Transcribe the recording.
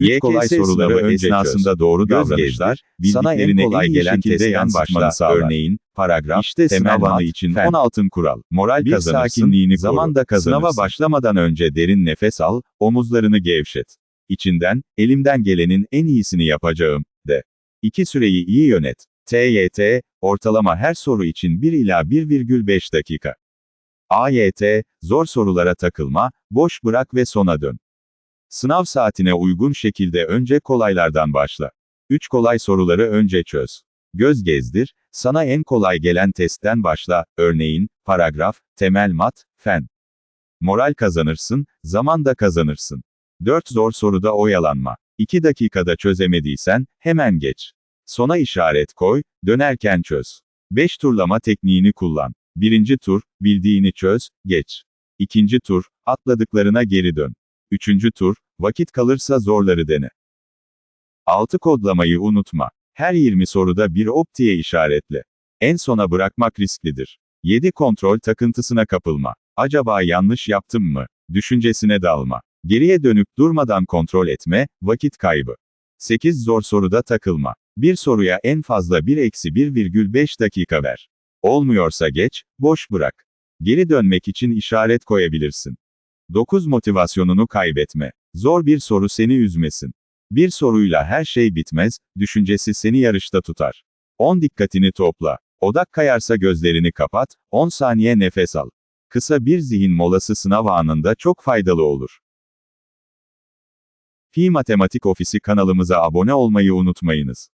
YKS kolay soruları esnasında çöz. doğru Göz davranışlar, bildiklerini kolay gelen testten yansıtmanı başla. Örneğin, paragraf, İşte temel anı için fen. 10 altın kural. Moral Bir kazanırsın, sakinliğini zamanda kazanırsın. Sınava başlamadan önce derin nefes al, omuzlarını gevşet. İçinden, elimden gelenin en iyisini yapacağım, de. İki süreyi iyi yönet. TYT, ortalama her soru için 1 ila 1,5 dakika. AYT, zor sorulara takılma, boş bırak ve sona dön. Sınav saatine uygun şekilde önce kolaylardan başla. 3 kolay soruları önce çöz. Göz gezdir, sana en kolay gelen testten başla, örneğin, paragraf, temel mat, fen. Moral kazanırsın, zaman da kazanırsın. 4 zor soruda oyalanma. 2 dakikada çözemediysen, hemen geç. Sona işaret koy, dönerken çöz. 5 turlama tekniğini kullan. Birinci tur, bildiğini çöz, geç. İkinci tur, atladıklarına geri dön. Üçüncü tur, vakit kalırsa zorları dene. 6 kodlamayı unutma. Her 20 soruda bir optiye işaretle. En sona bırakmak risklidir. 7 kontrol takıntısına kapılma. Acaba yanlış yaptım mı? Düşüncesine dalma. Geriye dönüp durmadan kontrol etme, vakit kaybı. 8 zor soruda takılma. Bir soruya en fazla 1 eksi 1,5 dakika ver. Olmuyorsa geç, boş bırak. Geri dönmek için işaret koyabilirsin. 9 motivasyonunu kaybetme. Zor bir soru seni üzmesin. Bir soruyla her şey bitmez, düşüncesi seni yarışta tutar. 10 dikkatini topla. Odak kayarsa gözlerini kapat, 10 saniye nefes al. Kısa bir zihin molası sınav anında çok faydalı olur. Fi Matematik Ofisi kanalımıza abone olmayı unutmayınız.